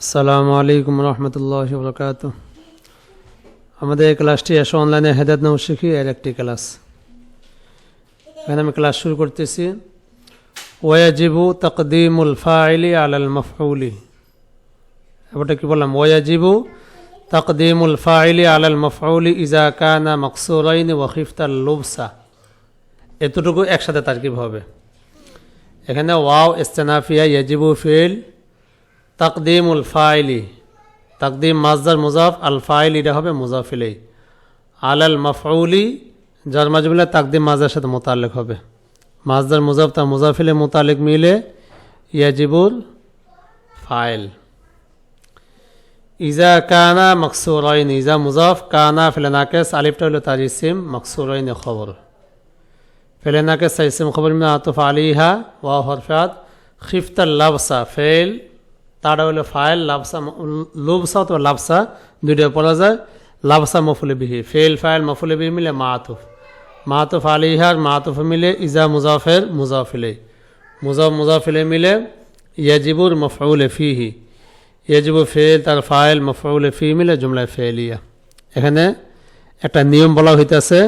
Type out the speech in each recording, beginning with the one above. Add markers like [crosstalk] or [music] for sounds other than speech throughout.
আসসালামু আলাইকুম রহমতুল্লাহ বরকাত আমাদের এই ক্লাসটি এসো অনলাইনে হেদায়ত নাম শিখি, এর একটি ক্লাস এখানে আমি ক্লাস শুরু করতেছি। ওয়াজিবু তকদিমুল ফাইলি আলাল মফউলি। এবারটা কি বললাম? ওয়াজিবু তকদিমুল ফাইলি আলাল মফউলি ইজা কানা মকসুরাইন ওয়াকিফতাল লুবসা। এতটুকু একসাথে তারকিব হবে। এখানে ওয়াও, ইস্তেনাফিয়া, ইয়াজিবু ফিল তাকদিমুল ফাইলি। তাকদিম মাজদার মুজাফ, আল ফাইল, এটা হবে মুজাফিলেই। আল মাফউলি, যার মাঝে মিলে তাকদিম মাজদার সাথে মোতালেক হবে। মাজদার মুজাফ তার মুজাফিলে মোতালেক মিলে ইয়াজিবুল ফাইল। ইজা কানা মকসুরাইন, ইজা মুজাফ কানা ফিলানাকেস আলিফটা হলো তার ইসিম, মকসুরাইন খবর। ফিলানাকেস ইসিম খবর মিনা আতফ আলিহা, ওয়া হরফাত খিফতাল লাবসা ফেল তারা হলো ফাইল, লাবসা লুবসা অথবা লাবসা, দুইটা পড়া যায়। লাবসা মফুলে বিহি ফেল ফাইল, মফুলে বিহি মিলে মাতুফ। মাতুফ আলিহার মাতুফ মিলে ইজা মুজাফের মুজাফিলে। মুজাফ, মুজাফিলে মিলে ইয়াজিবুর মফউলে ফিহি। ইয়াজিবু ফেল তার ফাইল, মফউলে ফি মিলে জুমলায় ফেলিয়া এখানে একটা নিয়ম বলা হইতেছে,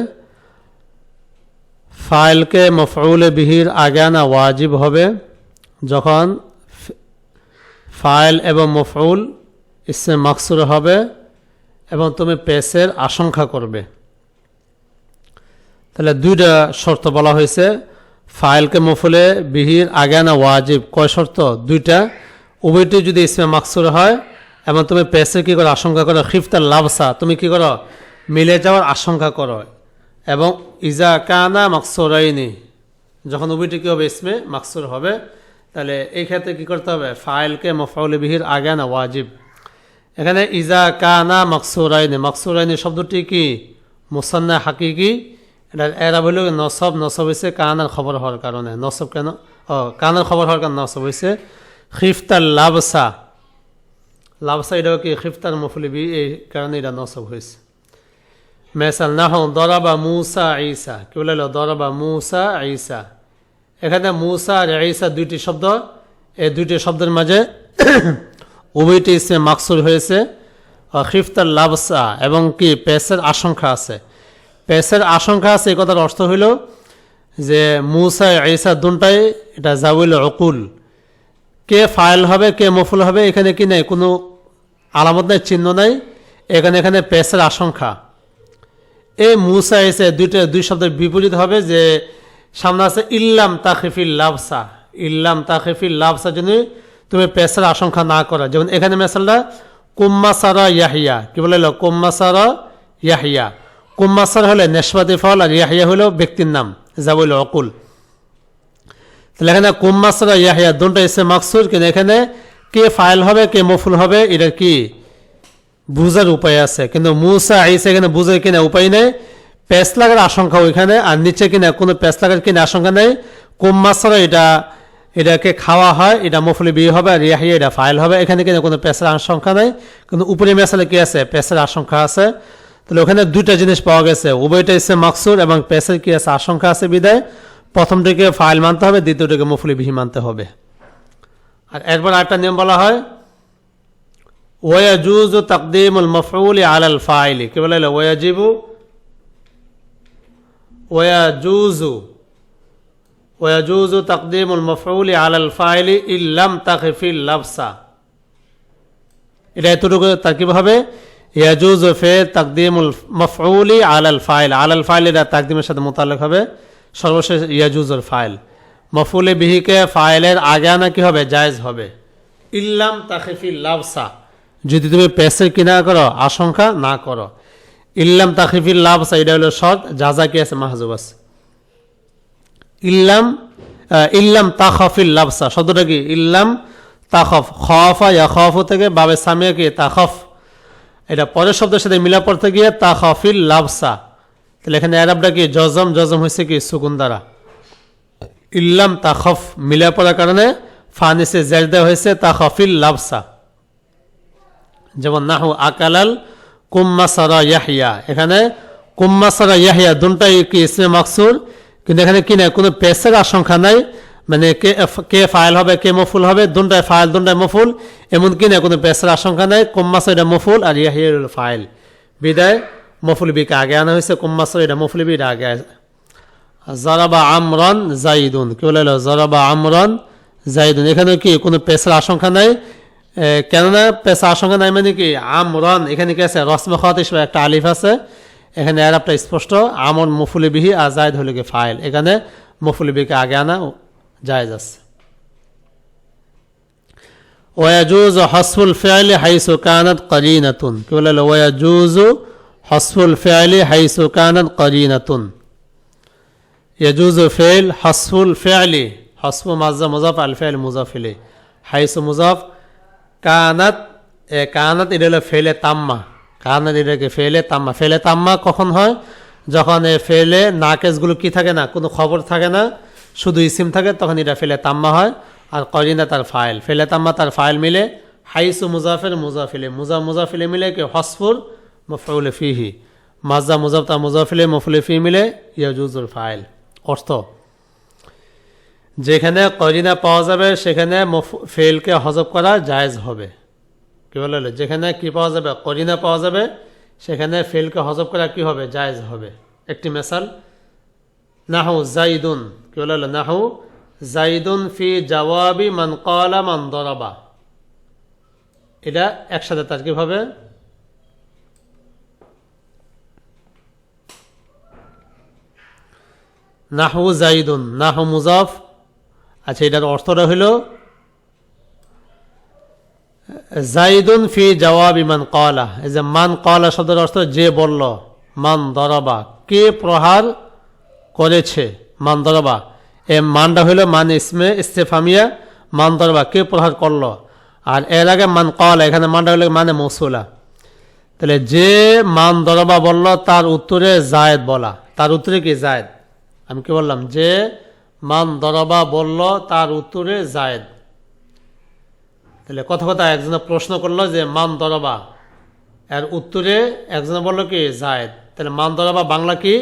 ফাইলকে মফউলে বিহির আগে আনা ওয়াজিব হবে যখন ফাইল এবং মফউল ইসমে মাকসুর হবে এবং তুমি পেসের আশঙ্কা করবে। তাহলে দুইটা শর্ত বলা হয়েছে। ফাইলকে মফুলে বিহির আগে না ওয়াজিব। কয় শর্ত? দুইটা। উভয়টি যদি ইসমে মাকসুর হয় এবং তুমি পেসের কী করো আশঙ্কা করো? খিফতার লাভসা তুমি কি করো? মিলে যাওয়ার আশঙ্কা করো। এবং ইজা কানা মাকসুরাইনি। যখন উভয়টি কী হবে? ইসমে মাকসুর হবে। তাহলে এই ক্ষেত্রে কী করতে হবে? ফাইলকে মফাউল বিহির আগে না ওয়াজিব। এখানে ইজা কানা মকসুরাইনি। মকসুরাইনি শব্দটি কি? মুসান্না হাকিকি। এটা এরা বলল নসব নসব হয়েছে কানার খবর হওয়ার কারণে। নসব কেন? ও, কানার খবর হওয়ার কারণে নসব হয়েছে খিফতার লাবসা। লাবসা এটাও কি? খিফতার মফুলিবি এই কারণে এটা নসব হয়েছে মেসাল নাহ দরাবা মুসা ঈসা। কি বলে দরাবা মুসা ঈসা। এখানে মুসা আর ঈসা দুইটি শব্দ, এই দুইটি শব্দের মাঝে [clears throat] উভয়টি ইসমে মাকসুর হয়েছে। খিফতার লাবসা এবং কি, পেসের আশঙ্কা আছে। পেসের আশঙ্কা আছে, এই কথার অর্থ হইল যে মুসা ঈসা দুটাই এটা জাউল অকুল কে ফাইল হবে, কে মফুল হবে, এখানে কি নেই, কোনো আলামত নেই, চিহ্ন নাই, এখানে এখানে পেসের আশঙ্কা। এই মুসা এসে দুইটা, দুই শব্দের বিপরীত হবে যে সামনে আছে, ইল্লাম তাখিফিল লাভসা ইল্লাম তাখিফিল লাভসা যদি তুমি পেশার আশঙ্কা না করা, যেমন এখানে মেসালটা কুম্মা সারা ইয়াহিয়া। কি বলে কুম্মা সারা ইয়াহিয়া। কুম্মা সারা হলে নেশবাদি ফল আর ইয়াহিয়া হলো ব্যক্তির নাম যা বলল অকুল তাহলে এখানে কুম্মা সারা ইয়াহিয়া দুটা এসে মাকসুর কিন্তু এখানে কে ফাইল হবে, কে মফুল হবে, এটা কি? বুঝার উপায় আছে। কিন্তু মুসা আইসে এখানে বুঝার কিনা উপায় নেই। পেস লাগার আশঙ্কা ওইখানে, আর নিচে কিনা কোনো পেস লাগার কিনা আশঙ্কা নেই। কুম্মাসরা এটা, এটাকে খাওয়া হয়, এটা মফলি বিয়ে হবে, আর রিয়াহিয়া এটা ফাইল হবে। এখানে কিনা কোনো পেসের আশঙ্কা নেই। কিন্তু উপরে মেসালে কি আছে? পেসের আশঙ্কা আছে। তাহলে ওখানে দুইটা জিনিস পাওয়া গেছে। উভয়টা এসে মাকসুর এবং পেসের কি আছে? আশঙ্কা আছে বিদায়। প্রথমটিকে ফাইল মানতে হবে, দ্বিতীয়টিকে মফলি বিহি মানতে হবে। আর এরপর আরেকটা নিয়ম বলা হয়, ওয়াজুজ তাকদিমুল মফউলি আলাল ফাইলি। কি বলে? ওয়াজিবু ওয়াজুজু ওয়াজুজু তাকদিমুল মফউলি আলাল ফাইলি ইল্লাম তাকফিল লাফসা এটা এতটুকু তাকিব হবে। ইয়াজুজ ফে তাকদিমুল মফউলি আলাল ফাইল আলাল ফাইল এটা তাকদিমের সাথে মোতালেক হবে। সর্বশেষ ইয়াজুজুল ফাইল মফুলে বিহিকে ফাইলের আগে আনা কী হবে? জায়জ হবে। ইল্লাম তাকিফিল লাফসা যদি তুমি পেসের কিনা করো, আশঙ্কা না করো। ইল্লাম তাখিফিল লাভসা এটা হলো শর্ত যা যা কি আছে মাহজুব আছে। ইল্লাম ইল্লাম তাখফিল লাভসা শব্দটা কি? ইল্লাম তাখফ, খফা ইয়া খফ থেকে বাবে সামিয়া কি? তাখফ। এটা পরের শব্দের সাথে মিলা পড়তে গিয়ে তাখফিল লাভসা তাহলে এখানে অ্যারাবটা কি? জজম জজম হয়েছে কি? সুকুন দ্বারা। ইল্লাম তাখফ মিলা পড়ার কারণে ফানিসে দেওয়া হয়েছে তাখফিল লাভসা যেমন নাহু আকালাল কুম্মাসারা ইয়াহিয়া। এখানে কুম্মাসারা ইয়াহিয়া দুটাই কি ইসমে মাকসুর? কিন্তু এখানে কি নাই? কোনো পেসের আশঙ্কা নাই। মানে কে কে ফাইল হবে, কে মফুল হবে দুটায় ফাইল দুটায় মফুল। এমনকি না কোনো পেশার আশঙ্কা নাই। কম্মাস এটা মফুল আর ইয়া হিয়ার ফাইল। বিদায়, মফুল বিকে আগে আনা হয়েছে কম্মাস এটা মফুল বিটা আগে জরাবা আমরন জাইদুন। কি বলে জরাবা আমরন জাইদুন। এখানে কি কোনো পেশার আশঙ্কা নাই? কেননা পেশা সঙ্গে নাই মানে কি, আমরন, এখানে কি আছে? রসমে খাত হিসেবে একটা আলিফ আছে। এখানে অ্যারাবটা স্পষ্ট, আমন মুফুলিবিহি আর জায়দ হলিকে ফাইল। এখানে মুফুলিবিকে আগে আনা, জায়জ আছে। ওয়াজুজ হসফুল ফেয়ালি হাইসু কানত কানাত করিনাতুন। কি বলে ওয়াজুজ হসফুল ফেয়ালি হাইসু কানত কানাত করিনাতুন। ইয়াজুজ ফেল হসফুল ফেয়ালি হসফু মাজা মুজাফ, আল ফেয়াল মুজাফিলি। হাইসু মুজাফ কানাত কানাত এটা হলো ফেলে তাম্মা। কানাত এটাকে ফেলে তাম্মা। ফেলে তাম্মা কখন হয়? যখন এ, ফেলে নাকেসগুলো কি থাকে না? কোনো খবর থাকে না? শুধু ইসিম থাকে, তখন এটা ফেলে তাম্মা হয়। আর করিনা তার ফাইল। ফেলে তাম্মা তার ফাইল মিলে হাইসু মুজাফের, মুজাফিলে। মুজা, মুজাফিলে মিলে কি? হসফুর মফউলে ফিহি। মাজা, মুজাফ তা মুজাফিলে মফুলে ফি মিলে ইয়াজুজুল ফাইল। অর্থ? যেখানে করিনা পাওয়া যাবে, সেখানে ফেলকে হজব করা জায়েজ হবে। কি বলে যেখানে কি পাওয়া যাবে? করিনা পাওয়া যাবে, সেখানে ফেলকে হজব করা কি হবে? জায়েজ হবে। একটি মেসাল। নাহু জাইদুন কি বলে নাহু জাইদুন ফি জওয়াবি মান কলা মান দরাবা। এটা একসাথে তার কি হবে। নাহু জাইদুন নাহু মুজাফ। আচ্ছা এটার অর্থটা হইল জাইদুন ফি জওয়াব ইমান কলা এই যে মান কলা শব্দের অর্থ যে বলল, মান দরবা। কে প্রহার করেছে? মান দরবা। এ মানটা হইল মান ইসমে ইস্তেফামিয়া, মান দরবা। কে প্রহার করল? আর এর আগে মান কলা এখানে মানটা হইল মানে মৌসুলা। তাহলে যে মান দরবা বলল, তার উত্তরে জায়েদ বলা। তার উত্তরে কি জায়েদ? আমি কি বললাম? যে মান দরবা বলল, তার উত্তরে জায়েদ। তাহলে কথা কথা একজনে প্রশ্ন করল যে, মান দরবা? এর উত্তরে একজনে বলল কি, জায়েদ। তাহলে মান দরবা বাংলা কি?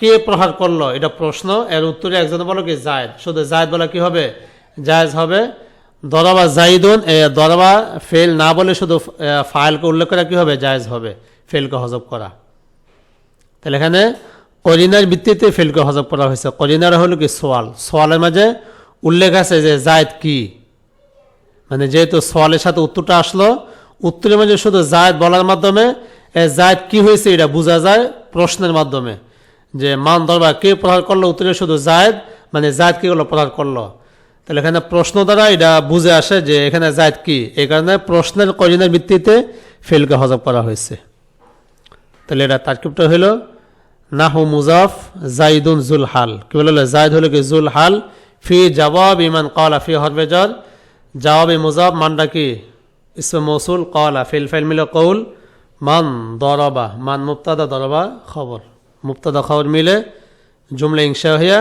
কে প্রহার করল? এটা প্রশ্ন। এর উত্তরে একজনে বলল কি, জায়েদ। শুধু জায়েদ বলা কি হবে? জায়েজ হবে, দরবা জাইদুন। দরবা ফেল না বলে শুধু ফাইলকে উল্লেখ করা কি হবে? জায়েজ হবে, ফেলকে হজব করা। তাহলে এখানে করিনার ভিত্তিতে ফেলকে হজব করা হয়েছে। করিনার হলো কি সোয়াল। সোয়ালের মাঝে উল্লেখ আছে যে জায়দ কি? মানে যেহেতু সোয়ালের সাথে উত্তরটা আসলো, উত্তরের মাঝে শুধু জায়দ বলার মাধ্যমে জায়দ কি হয়েছে এটা বোঝা যায় প্রশ্নের মাধ্যমে। যে মান দরবার কে প্রহার করল, উত্তরে শুধু জায়দ মানে জায়দ কি করল প্রহার করল। তাহলে এখানে প্রশ্ন দ্বারা এটা বুঝে আসে যে এখানে জায়দ কি। এই কারণে প্রশ্নের করিনার ভিত্তিতে ফেলকে হজব করা হয়েছে। তাহলে এটা তারকিবটা হইল নাহু মুজাফ জাইদুন জুল হাল কি বলে জায়দ হলো কি? জুল হাল ফি জবাব ইমান কলা ফি হরবেজর জবাব মুজাফ মানটা কি? ইসমে মৌসুল কলা ফিল ফাইল মিলে কৌল। মান দরবা, মান মুক্তাদা দরবা খবর। মুক্তাদা খবর মিলে জুমলা ইংশা হইয়া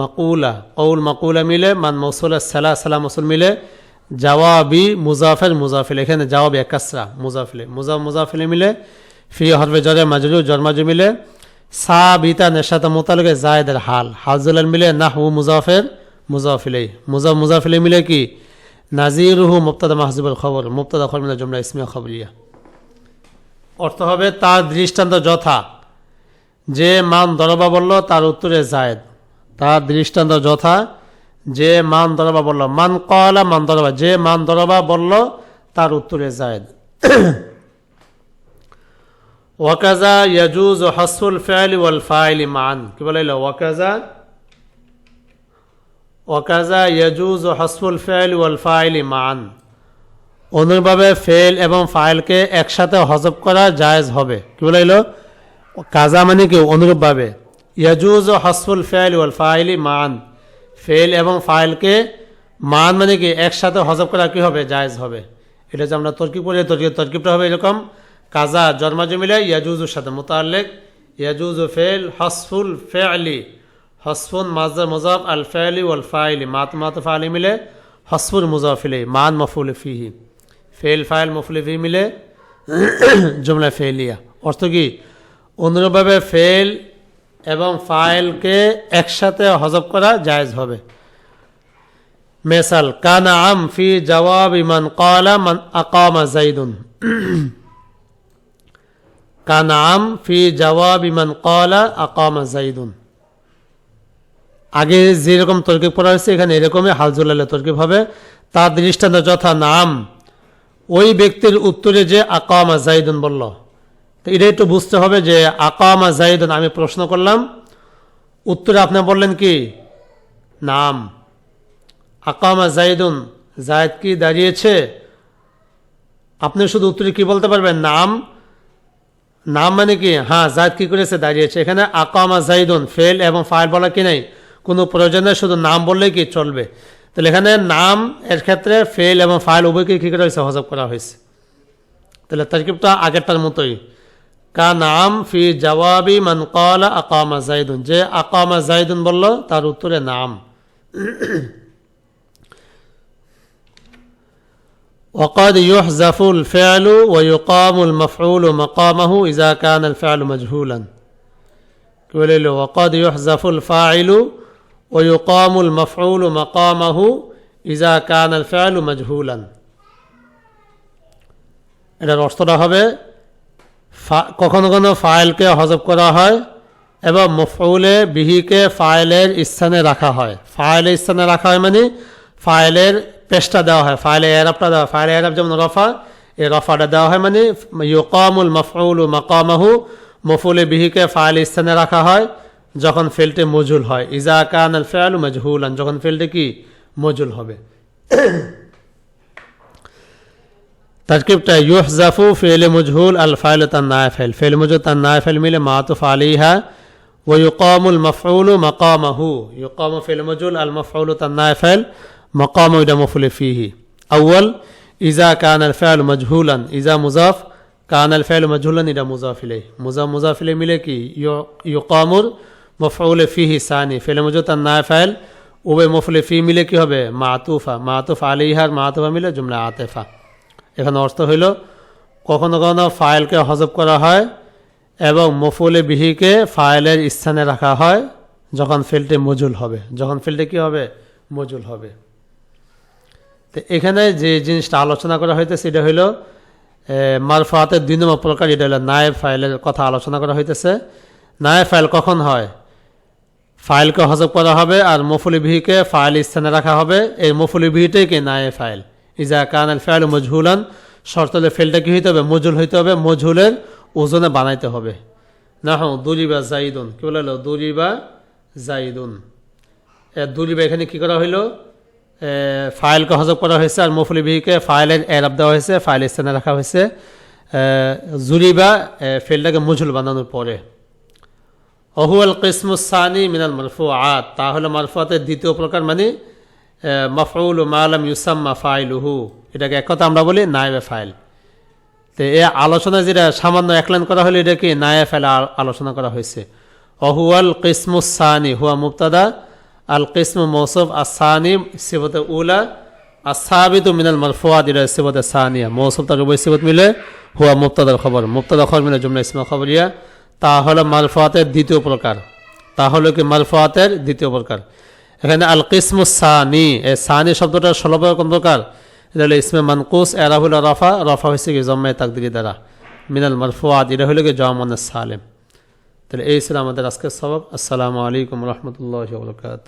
মাকুলা, কৌল মাকুলা মিলে, মান মৌসুল সালা সালা মৌসুল মিলে জওয়াবি মুজাফের মুজাফিল। এখানে জবাব একাসরা মুজাফিলে। মুজাফ মুজাফিলে মিলে ফি হরফে জরে মাজরু জন্মাজু মিলে সা বিতা নেশাতা মোতালকে জায়দের হাল। হাজুলাল মিলে নাহু মুজাফের মুজাফিলে মুজাফ মুজাফিলে মিলে কি? নাজিরুহু মুক্তাদা মাহজুবুল খবর। মুক্তাদা খবর মিলে জমলা ইসমিয়া খবরিয়া। অর্থ হবে তার দৃষ্টান্ত যথা। যে মান দরবা বলল, তার উত্তরে জায়দ। তার দৃষ্টান্ত যথা। যে মান দরবা বলল, মান কলা মান দরবা। যে মান দরবা বলল, তার উত্তরে জায়দ। ওয়াকাজা ইয়াজুজ হাসুল ফেয়ালি ওয়াল ফাইলি মান কি বলে ওয়াকাজা ওয়াকাজা ইয়াজুজ হাসুল ফেয়ালি ওয়াল ফাইলি মান অনুরূপভাবে ফেল এবং ফাইলকে একসাথে হজব করা জায়েজ হবে। কি বলে কাজা মানে কি? অনুরূপভাবে। ইয়াজুজ ও হাসফুল ফেল ওয়াল ফাইলি মান ফেল এবং ফাইলকে মান মানে কি? একসাথে হজব করা কি হবে? জায়েজ হবে। এটা যে আমরা তর্কিব করি তর্কিব তর্কিবটা হবে এরকম। কাজা জন্মাজু মিলে ইয়াজুজুর সাথে মোতালেক ইয়াজুজ ফেল হসফুল ফেলি হসফুন মাজা মুজাফ আল ফেলি ওয়াল ফাইলি। মাত মাত ফাইলি মিলে হসফুল মুজাফিলে। মান মফুল ফিহি। ফেল ফাইল মফুল ফি মিলে [clears throat] জুমলা ফেলিয়া অর্থ কি? অনুরূপভাবে ফেল এবং ফাইলকে একসাথে হজব করা জায়জ হবে। মেসাল, কানা আম ফি জবাব ইমান কালা মান আকামা জাইদুন [clears throat] কানা আম ফি জবাব ইমান কালা আকামা জাইদুন আগে যেরকম তর্কিব পড়া হয়েছে, এখানে এরকমই হাল জুলালে তর্কিব হবে। তার দৃষ্টান্ত যথা নাম। ওই ব্যক্তির উত্তরে যে আকামা জাইদুন বলল। তো এটা একটু বুঝতে হবে যে আকামা জাইদুন আমি প্রশ্ন করলাম। উত্তরে আপনি বললেন কি? নাম। আকামা জাইদুন জায়দ কি দাঁড়িয়েছে? আপনি শুধু উত্তরে কি বলতে পারবেন? নাম। নাম মানে কি? হ্যাঁ জায়দ কি করেছে দাঁড়িয়েছে? এখানে আকামা জাইদুন, ফেল এবং ফাইল বলা কি নেই? কোনো প্রয়োজনে শুধু নাম বললেই কি চলবে। তাহলে এখানে নাম এর ক্ষেত্রে ফেল এবং ফাইল উভয়কে কী করা হয়েছে? হজব করা হয়েছে। তাহলে তারকিবটা আগেরটার মতোই। কা নাম ফি জবাবি মান কলা আকামা জাইদুন। যে আকামা জাইদুন বলল, তার উত্তরে নাম। وقد يحذف الفعل ويقام المفعول مقامه إذا كان الفعل مجهولا كوليل وقد يحذف الفاعل ويقام المفعول مقامه إذا كان الفعل مجهولا এটার অর্থটা হবে ফা- কখনো কখনো ফাইলকে হজব করা হয় এবং মফউলে বিহিকে ফাইলের স্থানে রাখা হয় ফাইলের স্থানে রাখা হয় মানে ফাইলের পেশটা দেওয়া হয় ফাইলে এরাবটা দেওয়া হয় ফাইলে এরাব যেমন রফা এই রফাটা দেওয়া হয় মানে ইউকামুল মফউল মাকামাহু মফুলে বিহিকে ফাইল স্থানে রাখা হয় যখন ফিল্ডটি মজুল হয় ইজা কান আল ফেয়াল মজহুলান যখন ফিল্ডটি কি মজুল হবে তরকিবটা ইউহজাফু ফেলে মজহুল আল ফাইল তার নায়ফেল ফেল মজুল তার নায়ফেল মিলে মাতুফ আলিহা ويقام المفعول مقامه يقام في المجهول المفعول النافل مقام إذا مفعول فيه أول إذا كان الفعل مجهولا إذا مضاف كان الفعل مجهولا إذا مضاف إليه مضاف مضاف إليه ملكي يقام مفعول فيه ثاني فعل مجهول النافل উভয় মফলে ফি মিলে কি হবে মাতুফা মাতুফ আলিহার মাতুফা মিলে জুমলা আতেফা এখানে অর্থ হইল কখনো কখনো ফাইলকে হজব করা হয় এবং মফুলে বিহিকে ফাইলের স্থানে রাখা হয় যখন ফিল্ডটি মজুল হবে যখন ফিল্ডে কি হবে মজুল হবে তো এখানে যে জিনিসটা আলোচনা করা হইতেছে, এটা হইল মারফাতের দুই নম্বর প্রকার, এটা হলো নায়েব ফাইলের কথা আলোচনা করা হইতেছে। নায়েব ফাইল কখন হয়? ফাইলকে হজব করা হবে আর মফুলি বিহিকে ফাইল স্থানে রাখা হবে। এই মফুলি বিহিটাই কি? নায়ে ফাইল। ইজা কান আল ফাইল মজহুলান শর্তলে ফেলটা কি হইতে হবে? মজুল হইতে হবে, মজহুলের ওজনে বানাইতে হবে। না হ্যাঁ দুরিবা জাইদুন কি বলে দুরিবা জাইদুন দুরিবা এখানে কি করা হইল? ফাইলকে হজব করা হয়েছে আর মফুলি বিহিকে ফাইলের এরাব দেওয়া হয়েছে ফাইল স্থানে রাখা হয়েছে। জুরিবা ফেলটাকে মজুল বানানোর পরে। অহুয়াল কিসমুসানি মিনাল মারফু আত তাহলে মারফুয়াতের দ্বিতীয় প্রকার মানে মফউল মালাম ইউসাম্মা ফাইলুহু। এটাকে এক কথা আমরা বলি নায়েবে ফাইল। তো এ আলোচনা যেটা সামান্য একলান করা হলে, এটা কি নায়ে ফাইল আলোচনা করা হয়েছে। অহুয়াল কিসমুসানি হুয়া মুক্তাদা আল কিসমু মৌসুফ আসানি সিবতে উলা আসাবিত মিনাল মারফুয়াত এটা সিবতে সানিয়া মৌসুফ তার উভয় সিবত মিলে হুয়া মুক্তাদার খবর মুক্তাদা খবর মিলে জুমলা ইসমা খবরিয়া তা হলো মারফুয়াতের দ্বিতীয় প্রকার। তা হলো কি মারফুয়াতের দ্বিতীয় প্রকার। এখানে আল কিসমু সানি, এই সানি শব্দটা ষোলো কোন প্রকার? এটা হলো ইসমে মানকুস, এরা হলো রফা রফা হয়েছে কি জম্মে তাকদিরি দ্বারা। মিনাল মারফুয়াত, এটা হলো কি জমান সালেম। তাহলে এই ছিল আমাদের আজকের সবাব আসসালামু আলাইকুম রহমতুল্লাহ বরকাত